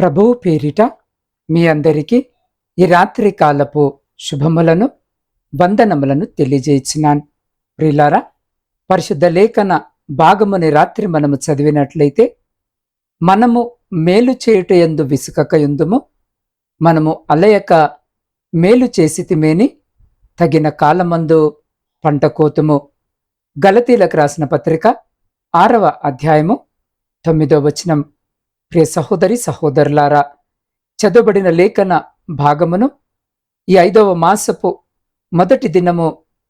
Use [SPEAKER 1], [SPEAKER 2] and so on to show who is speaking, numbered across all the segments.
[SPEAKER 1] ప్రభువు పేరిట మీ అందరికీ ఈ రాత్రి కాలపు శుభములను వందనములను తెలియజేయించినాను ప్రిలారా పరిశుద్ధ లేఖన భాగముని రాత్రి మనము చదివినట్లయితే మనము మేలు చేయుట ఎందు విసుకక ఎందుము మనము అలయక మేలు చేసితిమేని తగిన కాలమందు పంట కోతుము. గలతీలకు రాసిన పత్రిక ఆరవ అధ్యాయము తొమ్మిదో వచనం. ప్రియ సహోదరి సహోదరులారా చదవబడిన లేఖన భాగమును ఈ ఐదవ మాసపు మొదటి దినము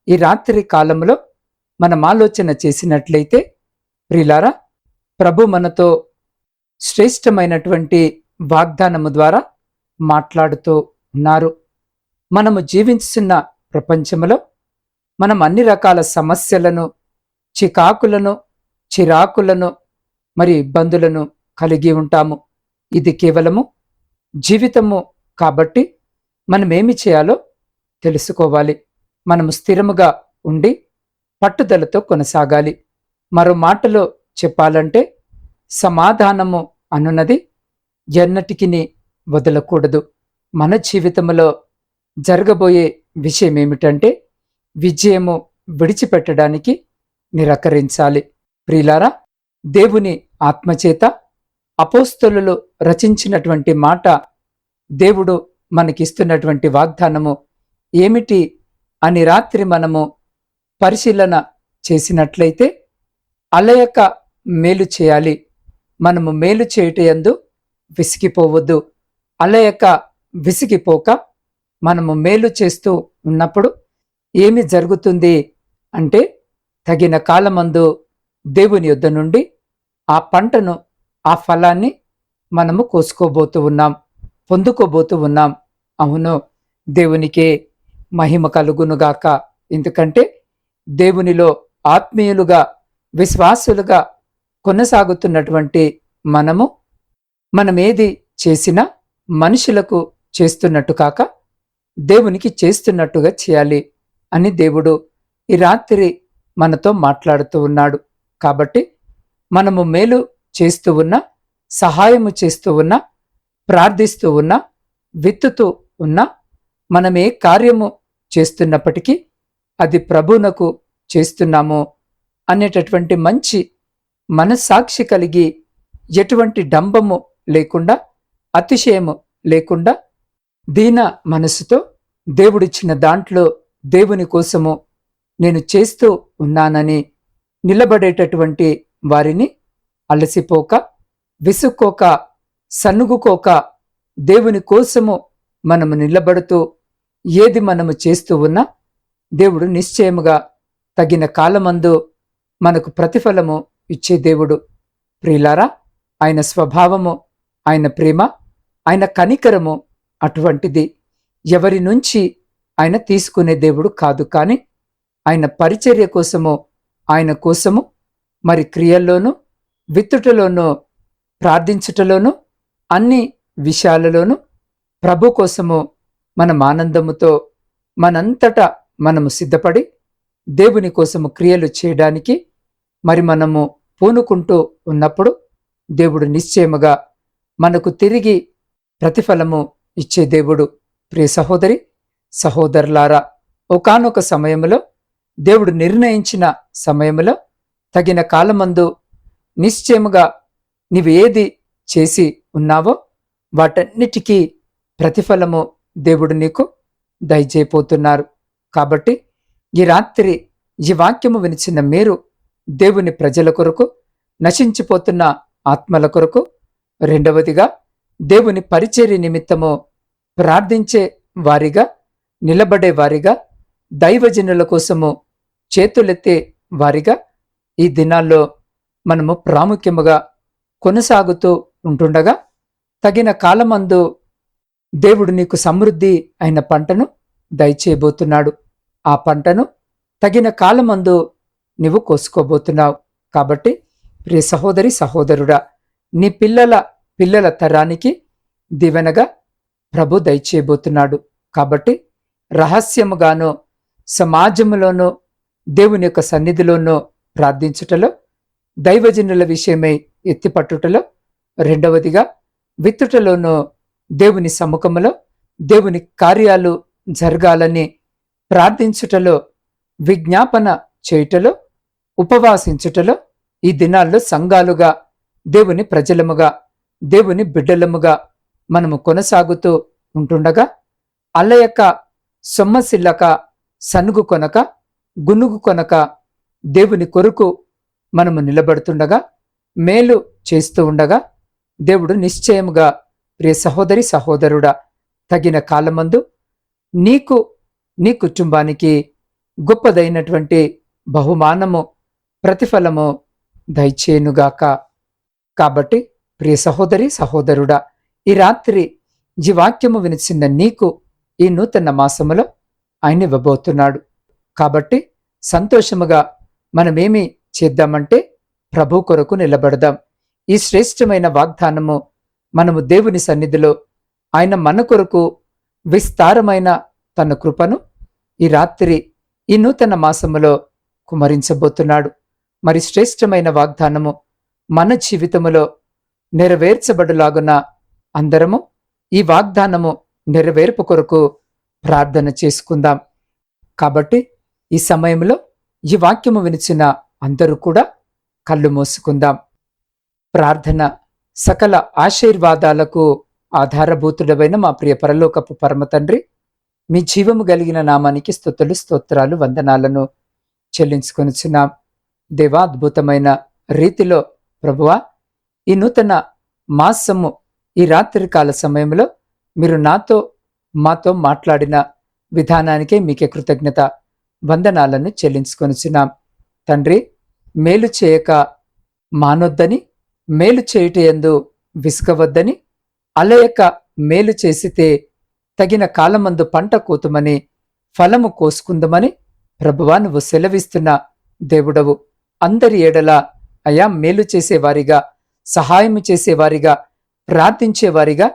[SPEAKER 1] ఈ రాత్రి కాలంలో మనం ఆలోచన చేసినట్లయితే ప్రిలారా ప్రభు మనతో శ్రేష్టమైనటువంటి వాగ్దానము ద్వారా మాట్లాడుతూ ఉన్నారు. మనము జీవించుతున్న ప్రపంచంలో మనం అన్ని రకాల సమస్యలను చికాకులను చిరాకులను మరి ఇబ్బందులను కలిగి ఉంటాము. ఇది కేవలము జీవితము కాబట్టి మనం ఏమి చేయాలో తెలుసుకోవాలి. మనము స్థిరముగా ఉండి పట్టుదలతో కొనసాగాలి. మరో మాటలో చెప్పాలంటే సమాధానము అనున్నది ఎన్నటికిని వదలకూడదు. మన జీవితంలో జరగబోయే విషయం ఏమిటంటే విజయము విడిచిపెట్టడానికి నిరాకరించాలి. ప్రియులారా దేవుని ఆత్మచేత అపోస్తలు రచించినటువంటి మాట దేవుడు మనకిస్తున్నటువంటి వాగ్దానము. ఏమిటి అని రాత్రి మనము పరిశీలన చేసినట్లయితే అలయక మేలు చేయాలి. మనము మేలు చేయుటయందు విసిగిపోవద్దు. అలయక విసిగిపోక మనము మేలు చేస్తూ ఉన్నప్పుడు ఏమి జరుగుతుంది అంటే తగిన కాలమందు దేవుని యొద్ద నుండి ఆ పంటను ఆ ఫలాన్ని మనము కోసుకోబోతూ ఉన్నాం పొందుకోబోతూ ఉన్నాం. అవును దేవునికే మహిమ కలుగునుగాక. ఎందుకంటే దేవునిలో ఆత్మీయులుగా విశ్వాసులుగా కొనసాగుతున్నటువంటి మనము మనమేది చేసినా మనుషులకు చేస్తున్నట్టు కాక దేవునికి చేస్తున్నట్టుగా చేయాలి అని దేవుడు ఈ రాత్రి మనతో మాట్లాడుతూ ఉన్నాడు. కాబట్టి మనము మేలు చేస్తూ ఉన్నా సహాయము చేస్తూ ఉన్నా ప్రార్థిస్తూ ఉన్నా విత్తుతూ ఉన్నా మనం ఏ కార్యము చేస్తున్నప్పటికీ అది ప్రభువునకు చేస్తున్నాము అనేటటువంటి మంచి మనస్సాక్షి కలిగి ఎటువంటి డంబము లేకుండా అతిశయము లేకుండా దీన మనసుతో దేవుడిచ్చిన దాంట్లో దేవుని కోసము నేను చేస్తూ ఉన్నానని నిలబడేటటువంటి వారిని అలసిపోక విసుక్కోక సన్నుగుకోక దేవుని కోసము మనము నిలబడుతూ ఏది మనము చేస్తూ ఉన్నా దేవుడు నిశ్చయముగా తగిన కాలమందు మనకు ప్రతిఫలము ఇచ్చే దేవుడు. ప్రియులారా ఆయన స్వభావము ఆయన ప్రేమ ఆయన కనికరము అటువంటిది ఎవరి నుంచి ఆయన తీసుకునే దేవుడు కాదు కానీ ఆయన పరిచర్య కోసము ఆయన కోసము మరి క్రియల్లోనూ విత్తుటలోనూ ప్రార్థించుటలోనూ అన్ని విషయాలలోనూ ప్రభు కోసము మనం ఆనందముతో మనంతటా మనము సిద్ధపడి దేవుని కోసము క్రియలు చేయడానికి మరి మనము పూనుకుంటూ ఉన్నప్పుడు దేవుడు నిశ్చయముగా మనకు తిరిగి ప్రతిఫలము ఇచ్చే దేవుడు ప్రియ సహోదరి సహోదరులారా ఒకానొక సమయంలో దేవుడు నిర్ణయించిన సమయంలో తగిన కాలమందు నిశ్చయముగా నీవు ఏది చేసి ఉన్నావో వాటన్నిటికీ ప్రతిఫలము దేవుడు నీకు దయచేయపోతున్నారు కాబట్టి ఈ రాత్రి ఈ వాక్యము వినిచిన మీరు దేవుని ప్రజల కొరకు నశించిపోతున్న ఆత్మల కొరకు రెండవదిగా దేవుని పరిచర్య నిమిత్తము ప్రార్థించే వారిగా నిలబడే వారిగా దైవజనుల కోసము చేతులెత్తే వారిగా ఈ దినాల్లో మనము ప్రాముఖ్యముగా కొనసాగుతూ ఉంటుండగా తగిన కాలమందు దేవుడు నీకు సమృద్ధి అయిన పంటను దయచేయబోతున్నాడు. ఆ పంటను తగిన కాలమందు నువ్వు కోసుకోబోతున్నావు. కాబట్టి ప్రియ సహోదరి సహోదరుడా నీ పిల్లల పిల్లల తరానికి దివెనగా ప్రభు దయచేయబోతున్నాడు. కాబట్టి రహస్యముగానో సమాజములోనో దేవుని యొక్క సన్నిధిలోనో ప్రార్థించుటలో దైవజనుల విషయమై ఎత్తిపట్టుటలో రెండవదిగా విత్తుటలోనూ దేవుని సముఖములో దేవుని కార్యాలు జరగాలని ప్రార్థించుటలో విజ్ఞాపన చేయుటలో ఉపవాసించుటలో ఈ దినాల్లో సంఘాలుగా దేవుని ప్రజలముగా దేవుని బిడ్డలముగా మనము కొనసాగుతూ ఉంటుండగా అల్లయక సొమ్మసిల్లక సనుగు కొనక గునుగు కొనక దేవుని కొరకు మనము నిలబడుతుండగా మేలు చేస్తూ ఉండగా దేవుడు నిశ్చయముగా ప్రియ సహోదరి సహోదరుడా తగిన కాలమందు నీకు నీ కుటుంబానికి గొప్పదైనటువంటి బహుమానము ప్రతిఫలము దయచేయునుగాక. కాబట్టి ప్రియ సహోదరి సహోదరుడా ఈ రాత్రి ఈ వాక్యము వినిచిన నీకు ఈ నూతన మాసములో ఆయన ఇవ్వబోతున్నాడు. కాబట్టి సంతోషముగా మనమేమి చేద్దామంటే ప్రభు కొరకు నిలబడదాం. ఈ శ్రేష్టమైన వాగ్దానము మనము దేవుని సన్నిధిలో ఆయన మన కొరకు విస్తారమైన తన కృపను ఈ రాత్రి ఈ నూతన మాసములో కుమరించబోతున్నాడు. మరి శ్రేష్టమైన వాగ్దానము మన జీవితములో నెరవేర్చబడులాగున అందరము ఈ వాగ్దానము నెరవేర్పు కొరకు ప్రార్థన చేసుకుందాం. కాబట్టి ఈ సమయంలో ఈ వాక్యము వినిచిన అందరూ కూడా కళ్ళు మూసుకుందాం. ప్రార్థన సకల ఆశీర్వాదాలకు ఆధారభూతుడమైన మా ప్రియ పరలోకపు పరమ తండ్రి మీ జీవము కలిగిన నామానికి స్థుతులు స్తోత్రాలు వందనాలను చెల్లించుకొనిచున్నాం. దేవాద్భుతమైన రీతిలో ప్రభువా ఈ నూతన మాసము ఈ రాత్రి కాల సమయంలో మీరు నాతో మాతో మాట్లాడిన విధానానికే మీకే కృతజ్ఞత వందనాలను చెల్లించుకొనిచున్నాం. తండ్రి మేలు చేయక మానొద్దని మేలు చేయుటయందు విసుకవద్దని అలయక మేలు చేసితే తగిన కాలమందు పంట కోతుమని ఫలము కోసుకుందమని ప్రభువా నువ్వు సెలవిస్తున్న దేవుడవు. అందరి ఏడల అయా మేలు చేసేవారిగా సహాయము చేసేవారిగా ప్రార్థించేవారిగా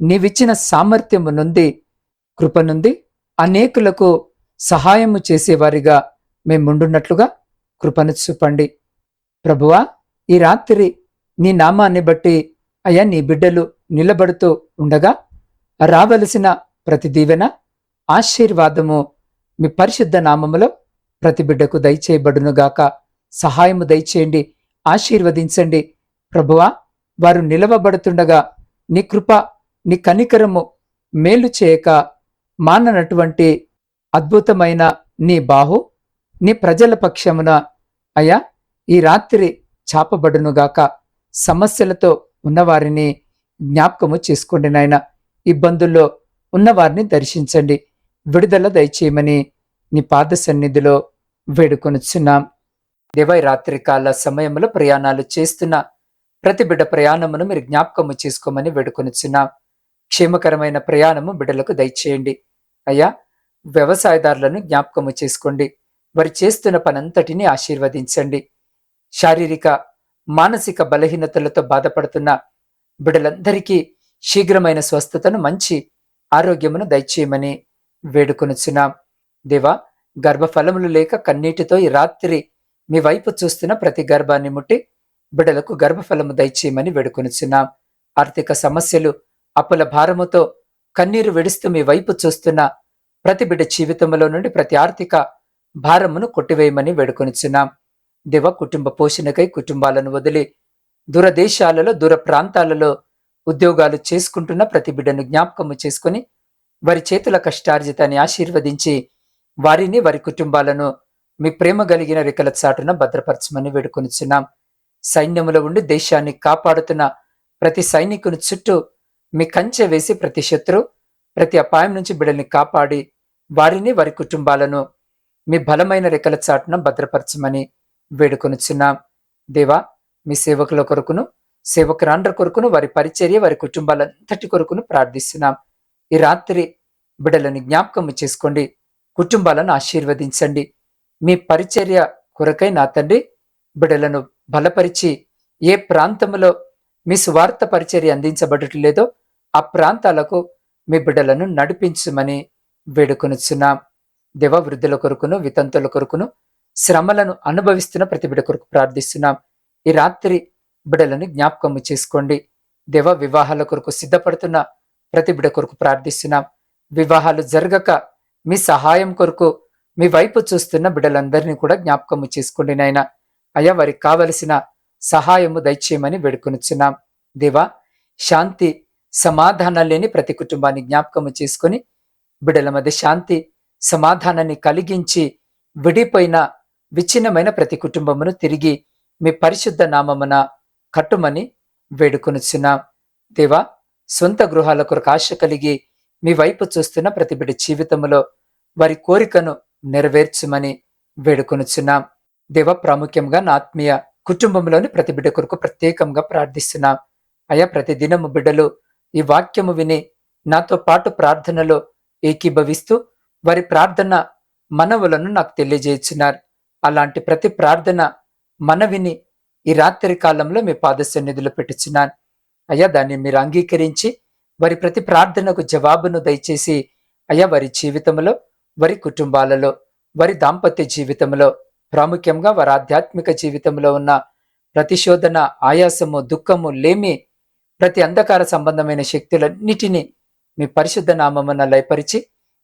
[SPEAKER 1] నీవిచ్చిన సామర్థ్యము నుండి కృప నుండి అనేకులకు సహాయము చేసేవారిగా మేముండున్నట్లుగా కృపను చూపండి ప్రభువా ఈ రాత్రి నీ నామాన్ని బట్టి అయ్యా నీ బిడ్డలు నిలబడుతూ ఉండగా రావలసిన ప్రతి దీవెన ఆశీర్వాదము మీ పరిశుద్ధ నామములో ప్రతి బిడ్డకు దయచేయబడునుగాక. సహాయము దయచేయండి ఆశీర్వదించండి. ప్రభువా వారు నిలవబడుతుండగా నీ కృప నీ కనికరము మేలు చేయక మాననటువంటి అద్భుతమైన నీ బాహు నీ ప్రజల పక్షమున అయ్యా ఈ రాత్రి చాపబడునుగాక సమస్యలతో ఉన్నవారిని జ్ఞాపకము చేసుకోండి నాయన. ఇబ్బందుల్లో ఉన్నవారిని దర్శించండి. విడుదల దయచేయమని నీ పాద సన్నిధిలో వేడుకొనుచున్నాం. దేవై రాత్రి కాల సమయంలో ప్రయాణాలు చేస్తున్న ప్రతి బిడ్డ ప్రయాణమును మీరు జ్ఞాపకము చేసుకోమని వేడుకొనుచున్నాం. క్షేమకరమైన ప్రయాణము బిడ్డలకు దయచేయండి. అయ్యా వ్యవసాయదారులను జ్ఞాపకము చేసుకోండి. వారు చేస్తున్న పనంతటిని ఆశీర్వదించండి. శారీరక మానసిక బలహీనతలతో బాధపడుతున్న బిడలందరికీ శీఘ్రమైన స్వస్థతను మంచి ఆరోగ్యమును దయచేయమని వేడుకొనుచున్నాం. దేవా గర్భఫలములు లేక కన్నీటితో ఈ రాత్రి మీ వైపు చూస్తున్న ప్రతి గర్భాన్ని ముట్టి బిడలకు గర్భఫలము దయచేయమని వేడుకొనుచున్నాం. ఆర్థిక సమస్యలు అప్పుల భారముతో కన్నీరు విడుస్తూ మీ వైపు చూస్తున్న ప్రతి బిడ్డ జీవితంలో నుండి ప్రతి ఆర్థిక భారమును కొట్టివేయమని వేడుకొనిచున్నాం. దేవ కుటుంబ పోషణకై కుటుంబాలను వదిలి దూరదేశాలలో దూర ప్రాంతాలలో ఉద్యోగాలు చేసుకుంటున్న ప్రతి బిడ్డను జ్ఞాపకము చేసుకుని వారి చేతుల కష్టార్జితాన్ని ఆశీర్వదించి వారిని వారి కుటుంబాలను మీ ప్రేమ కలిగిన రెక్కల చాటున భద్రపరచమని వేడుకొనిచున్నాం. సైన్యములో ఉండి దేశాన్ని కాపాడుతున్న ప్రతి సైనికుని చుట్టూ మీ కంచె వేసి ప్రతి శత్రు ప్రతి అపాయం నుంచి బిడ్డల్ని కాపాడి వారిని వారి కుటుంబాలను మీ బలమైన రెక్కల చాటున భద్రపరచమని వేడుకొనుచున్నాం దేవా మీ సేవకుల కొరకును సేవకురాండ్ర కొరకును వారి పరిచర్య వారి కుటుంబాలంతటి కొరకును ప్రార్థిస్తున్నాం. ఈ రాత్రి బిడలను జ్ఞాపకం చేసుకోండి. కుటుంబాలను ఆశీర్వదించండి. మీ పరిచర్య కొరకై నా తండ్రి బిడ్డలను బలపరిచి ఏ ప్రాంతంలో మీ సువార్త పరిచర్య అందించబడటం లేదో ఆ ప్రాంతాలకు మీ బిడ్డలను నడిపించమని వేడుకొనుచున్నాం. దేవ వృద్ధుల కొరకును వితంతుల కొరకును శ్రమలను అనుభవిస్తున్న ప్రతి బిడ కొరకు ప్రార్థిస్తున్నాం. ఈ రాత్రి బిడలను జ్ఞాపకము చేసుకోండి. దేవ వివాహాల కొరకు సిద్ధపడుతున్న ప్రతి బిడ కొరకు ప్రార్థిస్తున్నాం. వివాహాలు జరగక మీ సహాయం కొరకు మీ వైపు చూస్తున్న బిడ్డలందరినీ కూడా జ్ఞాపకము చేసుకోండి నాయన. అయ్యా వారికి కావలసిన సహాయము దయచేయమని వేడుకొనుచున్నాం. దేవా శాంతి సమాధానం లేని ప్రతి కుటుంబాన్ని జ్ఞాపకము చేసుకొని బిడ్డల మధ్య శాంతి సమాధానాన్ని కలిగించి విడిపోయిన విచ్ఛిన్నమైన ప్రతి కుటుంబమును తిరిగి మీ పరిశుద్ధ నామమున కట్టుమని వేడుకొనుచున్నాం. దేవా సొంత గృహాల కొరకు ఆశ కలిగి మీ వైపు చూస్తున్న ప్రతి బిడ్డ జీవితంలో వారి కోరికను నెరవేర్చమని వేడుకొనుచున్నాం. దేవ ప్రాముఖ్యంగా నా ఆత్మీయ కుటుంబంలోని ప్రతి బిడ్డ కొరకు ప్రత్యేకంగా ప్రార్థిస్తున్నాం. అయా ప్రతి దినము బిడ్డలు ఈ వాక్యము విని నాతో పాటు ప్రార్థనలో ఏకీభవిస్తూ వారి ప్రార్థన మనవులను నాకు తెలియజేయించినారు అలాంటి ప్రతి ప్రార్థన మనవిని ఈ రాత్రి కాలంలో మీ పాద సన్నిధిలో పెట్టుచున్నాను. అయ్యా దాన్ని మీరు అంగీకరించి వారి ప్రతి ప్రార్థనకు జవాబును దయచేసి అయ్యా వారి జీవితంలో వారి కుటుంబాలలో వారి దాంపత్య జీవితంలో ప్రాముఖ్యంగా వారి ఆధ్యాత్మిక జీవితంలో ఉన్న ప్రతిశోధన ఆయాసము దుఃఖము లేమి ప్రతి అంధకార సంబంధమైన శక్తులన్నిటినీ మీ పరిశుద్ధ నామమున లయపరిచి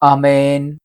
[SPEAKER 1] Amen.